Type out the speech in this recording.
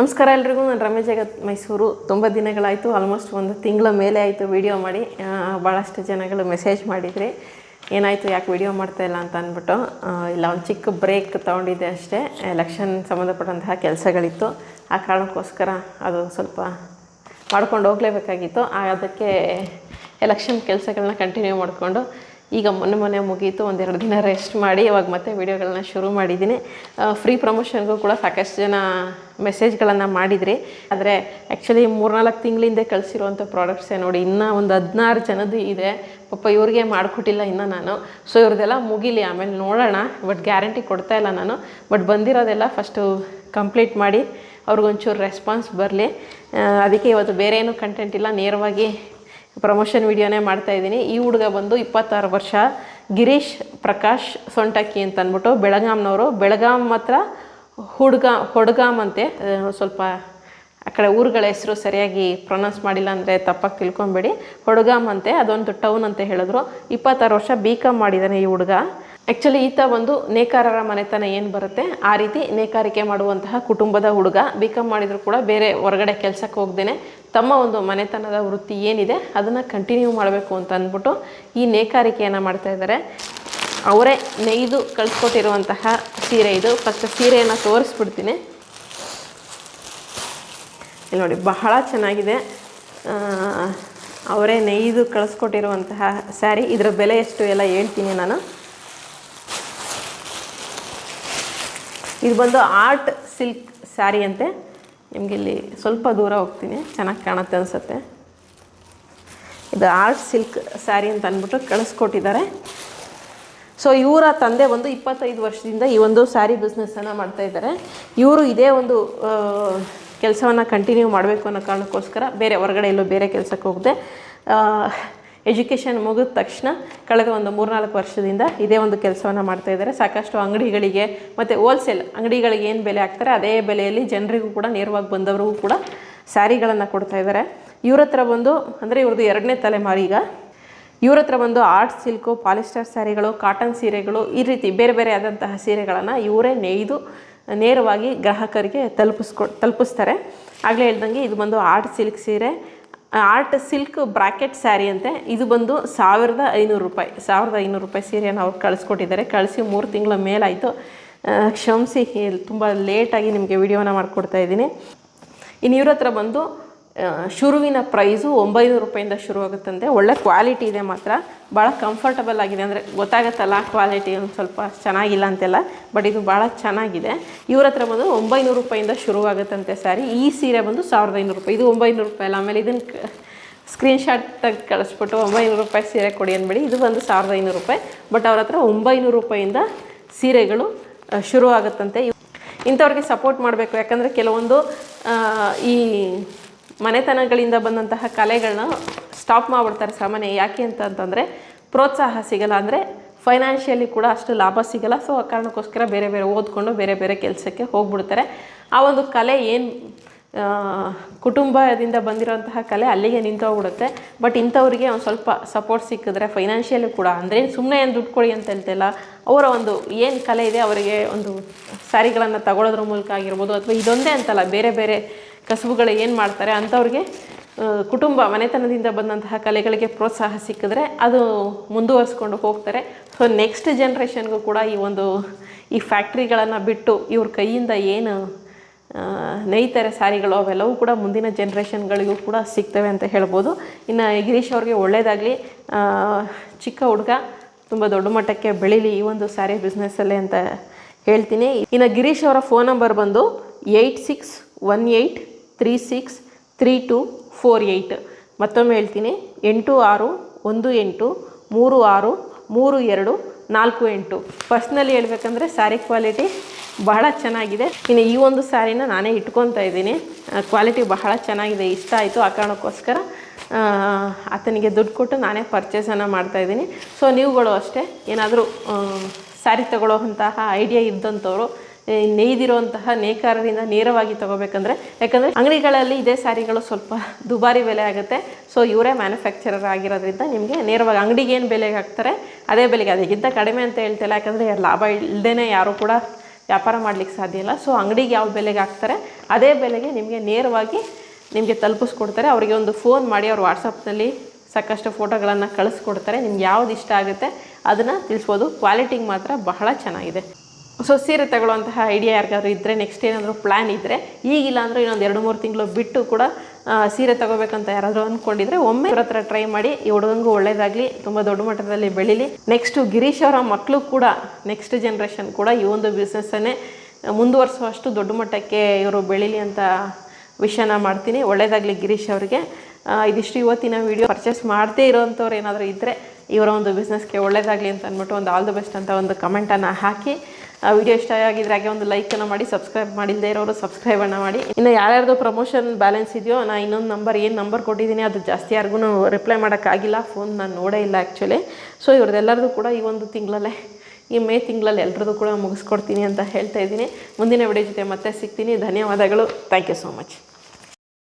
ನಮಸ್ಕಾರ ಎಲ್ರಿಗೂ, ನಾನು ರಮೇಶ್ ಜಗತ್ ಮೈಸೂರು. ತುಂಬ ದಿನಗಳಾಯಿತು ಆಲ್ಮೋಸ್ಟ್ ಒಂದು ತಿಂಗಳ ಮೇಲೆ ಆಯಿತು ವಿಡಿಯೋ ಮಾಡಿ. ಭಾಳಷ್ಟು ಜನಗಳು ಮೆಸೇಜ್ ಮಾಡಿದ್ರಿ, ಏನಾಯಿತು, ಯಾಕೆ ವಿಡಿಯೋ ಮಾಡ್ತಾ ಇಲ್ಲ ಅಂತ ಅಂದ್ಬಿಟ್ಟು ಇಲ್ಲ, ಒಂದು ಚಿಕ್ಕ ಬ್ರೇಕ್ ತೊಗೊಂಡಿದ್ದೆ ಅಷ್ಟೇ. ಎಲೆಕ್ಷನ್ ಸಂಬಂಧಪಟ್ಟಂತಹ ಕೆಲಸಗಳಿತ್ತು. ಆ ಕಾರಣಕ್ಕೋಸ್ಕರ ಅದು ಸ್ವಲ್ಪ ಮಾಡ್ಕೊಂಡು ಹೋಗಲೇಬೇಕಾಗಿತ್ತು. ಅದಕ್ಕೆ ಎಲೆಕ್ಷನ್ ಕೆಲಸಗಳನ್ನ ಕಂಟಿನ್ಯೂ ಮಾಡಿಕೊಂಡು ಈಗ ಮೊನ್ನೆ ಮೊನ್ನೆ ಮುಗೀತು, ಒಂದೆರಡು ದಿನ ರೆಸ್ಟ್ ಮಾಡಿ, ಇವಾಗ ಮತ್ತೆ ವೀಡಿಯೋಗಳನ್ನ ಶುರು ಮಾಡಿದ್ದೀನಿ. ಫ್ರೀ ಪ್ರಮೋಷನ್ಗೂ ಕೂಡ ಸಾಕಷ್ಟು ಜನ ಮೆಸೇಜ್ಗಳನ್ನು ಮಾಡಿದ್ರಿ. ಆದರೆ ಆ್ಯಕ್ಚುಲಿ ಮೂರ್ನಾಲ್ಕು ತಿಂಗಳಿಂದ ಕಳಿಸಿರುವಂಥ ಪ್ರಾಡಕ್ಟ್ಸೇ ನೋಡಿ, ಇನ್ನೂ ಒಂದು ಹದಿನಾರು ಜನದ್ದು ಇದೆ. ಪಾಪ ಇವ್ರಿಗೆ ಮಾಡಿಕೊಟ್ಟಿಲ್ಲ ಇನ್ನು ನಾನು. ಸೊ ಇವ್ರದ್ದೆಲ್ಲ ಮುಗಿಲಿ. ಆಮೇಲೆ ನೋಡೋಣ. ಬಟ್ ಗ್ಯಾರಂಟಿ ಕೊಡ್ತಾ ಇಲ್ಲ ನಾನು. ಬಟ್ ಬಂದಿರೋದೆಲ್ಲ ಫಸ್ಟು ಕಂಪ್ಲೀಟ್ ಮಾಡಿ, ಅವ್ರಿಗೊಂಚೂರು ರೆಸ್ಪಾನ್ಸ್ ಬರಲಿ. ಅದಕ್ಕೆ ಇವತ್ತು ಬೇರೆ ಏನು ಕಂಟೆಂಟ್ ಇಲ್ಲ. ನೇರವಾಗಿ ಪ್ರಮೋಷನ್ ವಿಡಿಯೋನೇ ಮಾಡ್ತಾ ಇದ್ದೀನಿ. ಈ ಹುಡುಗ ಬಂದು ಇಪ್ಪತ್ತಾರು ವರ್ಷ ಗಿರೀಶ್ ಪ್ರಕಾಶ್ ಸೊಂಟಕ್ಕಿ ಅಂತ ಅಂದ್ಬಿಟ್ಟು ಬೆಳಗಾಂನವರು. ಬೆಳಗಾಂ ಹುಡ್ಗ ಹೊಡಗಾಮ್ ಅಂತೆ. ಸ್ವಲ್ಪ ಆ ಕಡೆ ಊರುಗಳ ಹೆಸರು ಸರಿಯಾಗಿ ಪ್ರೊನೌನ್ಸ್ ಮಾಡಿಲ್ಲ ಅಂದರೆ ತಪ್ಪಾಗಿ ತಿಳ್ಕೊಬೇಡಿ. ಹೊಡ್ಗಾಮ್ ಅಂತೆ, ಅದೊಂದು ಟೌನ್ ಅಂತ ಹೇಳಿದ್ರು. ಇಪ್ಪತ್ತಾರು ವರ್ಷ ಬಿ ಕಾಮ್ ಮಾಡಿದ್ದಾನೆ ಈ ಹುಡುಗ. ಆ್ಯಕ್ಚುಲಿ ಈತ ಒಂದು ನೇಕಾರರ ಮನೆತನ ಏನು ಬರುತ್ತೆ? ಆ ರೀತಿ ನೇಕಾರಿಕೆ ಮಾಡುವಂತಹ ಕುಟುಂಬದ ಹುಡುಗ. ಬಿ ಕಾಮ್ ಮಾಡಿದರೂ ಕೂಡ ಬೇರೆ ಹೊರಗಡೆ ಕೆಲಸಕ್ಕೆ ಹೋಗ್ದೇನೆ ತಮ್ಮ ಒಂದು ಮನೆತನದ ವೃತ್ತಿ ಏನಿದೆ, ಅದನ್ನು ಕಂಟಿನ್ಯೂ ಮಾಡಬೇಕು ಅಂತ ಅಂದ್ಬಿಟ್ಟು ಈ ನೇಕಾರಿಕೆಯನ್ನು ಮಾಡ್ತಾ ಇದ್ದಾರೆ. ಅವರೇ ನೇಯ್ದು ಕಳಿಸ್ಕೊಟ್ಟಿರುವಂತಹ ಸೀರೆ ಇದು. ಫಸ್ಟ್ ಸೀರೆಯನ್ನು ತೋರಿಸ್ಬಿಡ್ತೀನಿ. ಇಲ್ಲಿ ನೋಡಿ, ಬಹಳ ಚೆನ್ನಾಗಿದೆ. ಅವರೇ ನೇಯ್ದು ಕಳಿಸ್ಕೊಟ್ಟಿರುವಂತಹ ಸ್ಯಾರಿ. ಇದರ ಬೆಲೆ ಎಷ್ಟು ಎಲ್ಲ ಹೇಳ್ತೀನಿ ನಾನು. ಇದು ಬಂದು ಆರ್ಟ್ ಸಿಲ್ಕ್ ಸ್ಯಾರಿ ಅಂತೆ. ನಿಮಗೆ ಇಲ್ಲಿ ಸ್ವಲ್ಪ ದೂರ ಹೋಗ್ತೀನಿ. ಚೆನ್ನಾಗಿ ಕಾಣುತ್ತೆ ಅನಿಸುತ್ತೆ. ಇದು ಆರ್ಟ್ ಸಿಲ್ಕ್ ಸ್ಯಾರಿ ಅಂತ ಅಂದ್ಬಿಟ್ಟು ಕಳಿಸ್ಕೊಟ್ಟಿದ್ದಾರೆ. ಸೊ ಇವರ ತಂದೆ ಒಂದು ಇಪ್ಪತ್ತೈದು ವರ್ಷದಿಂದ ಈ ಒಂದು ಸ್ಯಾರಿ ಬಿಸ್ನೆಸ್ಸನ್ನು ಮಾಡ್ತಾ ಇದ್ದಾರೆ. ಇವರು ಇದೇ ಒಂದು ಕೆಲಸವನ್ನು ಕಂಟಿನ್ಯೂ ಮಾಡಬೇಕು ಅನ್ನೋ ಕಾರಣಕ್ಕೋಸ್ಕರ ಬೇರೆ ಹೊರಗಡೆ ಎಲ್ಲೋ ಬೇರೆ ಕೆಲಸಕ್ಕೆ ಹೋಗದೆ. ಎಜುಕೇಷನ್ ಮುಗಿದ ತಕ್ಷಣ ಕಳೆದ ಒಂದು ಮೂರ್ನಾಲ್ಕು ವರ್ಷದಿಂದ ಇದೇ ಒಂದು ಕೆಲಸವನ್ನು ಮಾಡ್ತಾ ಇದ್ದಾರೆ. ಸಾಕಷ್ಟು ಅಂಗಡಿಗಳಿಗೆ ಮತ್ತು ಹೋಲ್ಸೇಲ್ ಅಂಗಡಿಗಳಿಗೆ ಏನು ಬೆಲೆ ಹಾಕ್ತಾರೆ ಅದೇ ಬೆಲೆಯಲ್ಲಿ ಜನರಿಗೂ ಕೂಡ ನೇರವಾಗಿ ಬಂದವರಿಗೂ ಕೂಡ ಸ್ಯಾರಿಗಳನ್ನು ಕೊಡ್ತಾ ಇದ್ದಾರೆ. ಇವ್ರ ಹತ್ರ ಬಂದು ಅಂದರೆ ಇವ್ರದ್ದು ಎರಡನೇ ತಲೆಮಾರು ಈಗ. ಇವ್ರ ಹತ್ರ ಬಂದು ಆರ್ಟ್ ಸಿಲ್ಕು ಪಾಲಿಸ್ಟರ್ ಸ್ಯಾರಿಗಳು ಕಾಟನ್ ಸೀರೆಗಳು, ಈ ರೀತಿ ಬೇರೆ ಬೇರೆ ಆದಂತಹ ಸೀರೆಗಳನ್ನು ಇವರೇ ನೇಯ್ದು ನೇರವಾಗಿ ಗ್ರಾಹಕರಿಗೆ ತಲುಪಿಸ್ಕೊ, ತಲುಪಿಸ್ತಾರೆ. ಆಗಲೇ ಹೇಳ್ದಂಗೆ ಇದು ಬಂದು ಆರ್ಟ್ ಸಿಲ್ಕ್ ಸೀರೆ ಆರ್ಟ್ ಸಿಲ್ಕ್ ಬ್ರಾಕೆಟ್ ಸ್ಯಾರಿ ಅಂತೆ. ಇದು ಬಂದು ಸಾವಿರದ ಐನೂರು ರೂಪಾಯಿ. ಸಾವಿರದ ಐನೂರು ರೂಪಾಯಿ ಸೀರೆಯನ್ನು ಅವ್ರು ಕಳಿಸ್ಕೊಟ್ಟಿದ್ದಾರೆ. ಕಳಿಸಿ ಮೂರು ತಿಂಗಳ ಮೇಲಾಯಿತು. ಕ್ಷಮಿಸಿ ತುಂಬ ಲೇಟಾಗಿ ನಿಮಗೆ ವಿಡಿಯೋನ ಮಾಡಿಕೊಡ್ತಾ ಇದ್ದೀನಿ. ಇನ್ನು ಇವ್ರ ಹತ್ರ ಬಂದು ಶುರುವಿನ ಪ್ರೈಸು ಒಂಬೈನೂರು ರೂಪಾಯಿಂದ ಶುರುವಾಗುತ್ತಂತೆ. ಒಳ್ಳೆ ಕ್ವಾಲಿಟಿ ಇದೆ ಮಾತ್ರ. ಭಾಳ ಕಂಫರ್ಟಬಲ್ ಆಗಿದೆ ಅಂದರೆ ಗೊತ್ತಾಗತ್ತಲ್ಲ ಕ್ವಾಲಿಟಿ ಒಂದು ಸ್ವಲ್ಪ ಚೆನ್ನಾಗಿಲ್ಲ ಅಂತೆಲ್ಲ ಬಟ್ ಇದು ಭಾಳ ಚೆನ್ನಾಗಿದೆ. ಇವ್ರ ಹತ್ರ ಬಂದು ಒಂಬೈನೂರು ರೂಪಾಯಿಂದ ಶುರುವಾಗುತ್ತಂತೆ ಸ್ಯಾರಿ ಈ ಸೀರೆ ಬಂದು ಸಾವಿರದ ಐನೂರು ರೂಪಾಯಿ. ಇದು ಒಂಬೈನೂರು ರೂಪಾಯಿ ಅಲ್ಲ, ಆಮೇಲೆ ಇದನ್ನು ಸ್ಕ್ರೀನ್ಶಾಟ್ ತೆಗೆದು ಕಳಿಸ್ಬಿಟ್ಟು ಒಂಬೈನೂರು ರೂಪಾಯಿ ಸೀರೆ ಕೊಡಿ ಅಂದ್ಬಿಡಿ. ಇದು ಬಂದು ಸಾವಿರದ ಐನೂರು ರೂಪಾಯಿ. ಬಟ್ ಅವ್ರ ಹತ್ರ ಒಂಬೈನೂರು ರೂಪಾಯಿಂದ ಸೀರೆಗಳು ಶುರು ಆಗುತ್ತಂತೆ ಇಂಥವ್ರಿಗೆ ಸಪೋರ್ಟ್ ಮಾಡಬೇಕು. ಯಾಕಂದರೆ ಕೆಲವೊಂದು ಈ ಮನೆತನಗಳಿಂದ ಬಂದಂತಹ ಕಲೆಗಳನ್ನ ಸ್ಟಾಪ್ ಮಾಡಿಬಿಡ್ತಾರೆ ಸಾಮಾನ್ಯ ಯಾಕೆ ಅಂತ ಅಂತಂದರೆ ಪ್ರೋತ್ಸಾಹ ಸಿಗಲ್ಲ ಅಂದರೆ ಫೈನಾನ್ಷಿಯಲಿ ಕೂಡ ಅಷ್ಟು ಲಾಭ ಸಿಗಲ್ಲ. ಸೊ ಆ ಕಾರಣಕ್ಕೋಸ್ಕರ ಬೇರೆ ಬೇರೆ ಓದ್ಕೊಂಡು ಬೇರೆ ಬೇರೆ ಕೆಲಸಕ್ಕೆ ಹೋಗ್ಬಿಡ್ತಾರೆ. ಆ ಒಂದು ಕಲೆ ಏನು ಕುಟುಂಬದಿಂದ ಬಂದಿರೋಂತಹ ಕಲೆ ಅಲ್ಲಿಗೆ ನಿಂತೋಗ್ಬಿಡುತ್ತೆ. ಬಟ್ ಇಂಥವ್ರಿಗೆ ಒಂದು ಸ್ವಲ್ಪ ಸಪೋರ್ಟ್ ಸಿಕ್ಕಿದ್ರೆ ಫೈನಾನ್ಷಿಯಲಿ ಕೂಡ, ಅಂದರೆ ಸುಮ್ಮನೆ ಏನು ದುಡ್ಡು ಕೊಡಿ ಅಂತ ಹೇಳ್ತಿಲ್ಲ. ಅವರ ಒಂದು ಏನು ಕಲೆ ಇದೆ ಅವರಿಗೆ ಒಂದು ಸ್ಯಾರಿಗಳನ್ನು ತಗೊಳ್ಳೋದ್ರ ಮೂಲಕ ಆಗಿರ್ಬೋದು ಅಥವಾ ಇದೊಂದೇ ಅಂತಲ್ಲ, ಬೇರೆ ಬೇರೆ ಕಸುಬುಗಳು ಏನು ಮಾಡ್ತಾರೆ ಅಂಥವ್ರಿಗೆ ಕುಟುಂಬ ಮನೆತನದಿಂದ ಬಂದಂತಹ ಕಲೆಗಳಿಗೆ ಪ್ರೋತ್ಸಾಹ ಸಿಕ್ಕಿದ್ರೆ ಅದು ಮುಂದುವರಿಸ್ಕೊಂಡು ಹೋಗ್ತಾರೆ. ಸೊ ನೆಕ್ಸ್ಟ್ ಜನ್ರೇಷನ್ಗೂ ಕೂಡ ಈ ಒಂದು, ಈ ಫ್ಯಾಕ್ಟ್ರಿಗಳನ್ನು ಬಿಟ್ಟು ಇವ್ರ ಕೈಯಿಂದ ಏನು ನೇಯ್ತಾರೆ ಸ್ಯಾರಿಗಳು ಅವೆಲ್ಲವೂ ಕೂಡ ಮುಂದಿನ ಜನ್ರೇಷನ್ಗಳಿಗೂ ಕೂಡ ಸಿಗ್ತವೆ ಅಂತ ಹೇಳ್ಬೋದು. ಇನ್ನು ಗಿರೀಶ್ ಅವ್ರಿಗೆ ಒಳ್ಳೆಯದಾಗಲಿ ಚಿಕ್ಕ ಹುಡುಗ ತುಂಬ ದೊಡ್ಡ ಮಟ್ಟಕ್ಕೆ ಬೆಳೀಲಿ ಈ ಒಂದು ಸ್ಯಾರಿ ಬಿಸ್ನೆಸ್ಸಲ್ಲೇ ಅಂತ ಹೇಳ್ತೀನಿ. ಇನ್ನು ಗಿರೀಶ್ ಅವರ ಫೋನ್ ನಂಬರ್ ಬಂದು eight six one eight three six three two four eight. ಮತ್ತೊಮ್ಮೆ ಹೇಳ್ತೀನಿ, ಎಂಟು ಆರು ಒಂದು ಎಂಟು, ಮೂರು ಆರು ಮೂರು ಎರಡು ನಾಲ್ಕು ಎಂಟು. ಪರ್ಸ್ನಲಿ ಹೇಳ್ಬೇಕಂದ್ರೆ ಸ್ಯಾರಿ ಕ್ವಾಲಿಟಿ ಬಹಳ ಚೆನ್ನಾಗಿದೆ. ಇನ್ನು ಈ ಒಂದು ಸ್ಯಾರಿನ ನಾನೇ ಇಟ್ಕೊತಾ ಇದ್ದೀನಿ. ಕ್ವಾಲಿಟಿ ಬಹಳ ಚೆನ್ನಾಗಿದೆ, ಇಷ್ಟ ಆಯಿತು ಆ ಕಾರಣಕ್ಕೋಸ್ಕರ. ಆತನಿಗೆ ದುಡ್ಡು ಕೊಟ್ಟು ನಾನೇ ಪರ್ಚೇಸನ್ನು ಮಾಡ್ತಾಯಿದ್ದೀನಿ ಸೊ ನೀವುಗಳು ಅಷ್ಟೇ, ಏನಾದರೂ ಸ್ಯಾರಿ ತಗೊಳ್ಳೋವಂತಹ ಐಡಿಯಾ ಇದ್ದಂಥವ್ರು ನೇಯ್ದಿರುವಂತಹ ನೇಕಾರರಿಂದ ನೇರವಾಗಿ ತಗೋಬೇಕಂದ್ರೆ, ಯಾಕಂದರೆ ಅಂಗಡಿಗಳಲ್ಲಿ ಇದೇ ಸ್ಯಾರಿಗಳು ಸ್ವಲ್ಪ ದುಬಾರಿ ಬೆಲೆ ಆಗುತ್ತೆ. ಸೊ ಇವರೇ ಮ್ಯಾನುಫ್ಯಾಕ್ಚರರ್ ಆಗಿರೋದ್ರಿಂದ ನಿಮಗೆ ನೇರವಾಗಿ ಅಂಗಡಿಗೆ ಏನು ಬೆಲೆಗೆ ಹಾಕ್ತಾರೆ, ಅದೇ ಬೆಲೆಗೆ. ಅದಕ್ಕಿಂತ ಕಡಿಮೆ ಅಂತ ಹೇಳ್ತಿಲ್ಲ, ಯಾಕಂದರೆ ಲಾಭ ಇಲ್ಲದೇ ಯಾರೂ ಕೂಡ ವ್ಯಾಪಾರ ಮಾಡಲಿಕ್ಕೆ ಸಾಧ್ಯ ಇಲ್ಲ. ಸೊ ಅಂಗಡಿಗೆ ಯಾವ ಬೆಲೆಗೆ ಹಾಕ್ತಾರೆ, ಅದೇ ಬೆಲೆಗೆ ನಿಮಗೆ ನೇರವಾಗಿ ನಿಮಗೆ ತಲುಪಿಸ್ಕೊಡ್ತಾರೆ. ಅವರಿಗೆ ಒಂದು ಫೋನ್ ಮಾಡಿ, ಅವ್ರು ವಾಟ್ಸಪ್ನಲ್ಲಿ ಸಾಕಷ್ಟು ಫೋಟೋಗಳನ್ನು ಕಳಿಸ್ಕೊಡ್ತಾರೆ. ನಿಮ್ಗೆ ಯಾವ್ದು ಇಷ್ಟ ಆಗುತ್ತೆ, ಅದನ್ನು ತಿಳಿಸ್ಬೋದು. ಕ್ವಾಲಿಟಿಗೆ ಮಾತ್ರ ಬಹಳ ಚೆನ್ನಾಗಿದೆ. ಸೊ ಸೀರೆ ತಗೊಳ್ಳುವಂತಹ ಐಡಿಯಾ ಯಾರಿಗಾದ್ರೂ ಇದ್ದರೆ ನೆಕ್ಸ್ಟ್ ಏನಾದರೂ ಪ್ಲ್ಯಾನ್ ಇದ್ದರೆ ಈಗಿಲ್ಲ ಅಂದರೆ ಇನ್ನೊಂದು ಎರಡು ಮೂರು ತಿಂಗಳು ಬಿಟ್ಟು ಕೂಡ ಸೀರೆ ತಗೋಬೇಕಂತ ಯಾರಾದರೂ ಅಂದ್ಕೊಂಡಿದ್ರೆ ಒಮ್ಮೆ ಇವ್ರ ಹತ್ರ ಟ್ರೈ ಮಾಡಿ, ಈ ಹುಡುಗಂಗೂ ಒಳ್ಳೇದಾಗಲಿ, ತುಂಬ ದೊಡ್ಡ ಮಟ್ಟದಲ್ಲಿ ಬೆಳೀಲಿ. ನೆಕ್ಸ್ಟು ಗಿರೀಶ್ ಅವರ ಮಕ್ಕಳು ಕೂಡ ನೆಕ್ಸ್ಟ್ ಜನ್ರೇಷನ್ ಕೂಡ ಈ ಒಂದು ಬಿಸ್ನೆಸ್ಸನ್ನೇ ಮುಂದುವರಿಸುವಷ್ಟು ದೊಡ್ಡ ಮಟ್ಟಕ್ಕೆ ಇವರು ಬೆಳೀಲಿ ಅಂತ ವಿಷಯನ ಮಾಡ್ತೀನಿ. ಒಳ್ಳೇದಾಗಲಿ ಗಿರೀಶ್ ಅವರಿಗೆ. ಇದಿಷ್ಟು ಇವತ್ತಿನ ವಿಡಿಯೋ ಪರ್ಚೇಸ್ ಮಾಡದೇ ಇರೋವಂಥವ್ರು ಏನಾದರೂ ಇದ್ದರೆ ಇವರ ಒಂದು ಬಿಸ್ನೆಸ್ಗೆ ಒಳ್ಳೇದಾಗಲಿ ಅಂತ ಅಂದ್ಬಿಟ್ಟು ಒಂದು ಆಲ್ ದ ಬೆಸ್ಟ್ ಅಂತ ಒಂದು ಕಮೆಂಟನ್ನು ಹಾಕಿ. ಆ ವಿಡಿಯೋ ಇಷ್ಟ ಆಗಿದ್ರೆ ಹಾಗೆ ಒಂದು ಲೈಕನ್ನು ಮಾಡಿ ಸಬ್ಸ್ಕ್ರೈಬ್ ಮಾಡಿಲ್ಲದೆ ಇರೋರು ಸಬ್ಸ್ಕ್ರೈಬನ್ನು ಮಾಡಿ. ಇನ್ನು ಯಾರ್ಯಾರ್ದು ಪ್ರಮೋಷನ್ ಬ್ಯಾಲೆನ್ಸ್ ಇದೆಯೋ ನಾನು ಇನ್ನೊಂದು ನಂಬರ್ ಏನು ನಂಬರ್ ಕೊಟ್ಟಿದ್ದೀನಿ ಅದು ಜಾಸ್ತಿ ಯಾರಿಗೂ ರಿಪ್ಲೈ ಮಾಡೋಕ್ಕಾಗಿಲ್ಲ. ಫೋನ್ ನಾನು ನೋಡೇ ಇಲ್ಲ ಆ್ಯಕ್ಚುಲಿ ಸೊ ಇವ್ರದ್ದೆಲ್ಲರದು ಕೂಡ ಈ ಒಂದು ತಿಂಗಳಲ್ಲೇ, ಈ ಮೇ ತಿಂಗಳಲ್ಲಿ ಎಲ್ಲರದ್ದು ಕೂಡ ಮುಗಿಸ್ಕೊಡ್ತೀನಿ ಅಂತ ಹೇಳ್ತಾ ಇದ್ದೀನಿ. ಮುಂದಿನ ವಿಡಿಯೋ ಜೊತೆ ಮತ್ತೆ ಸಿಗ್ತೀನಿ. ಧನ್ಯವಾದಗಳು. Thank you so much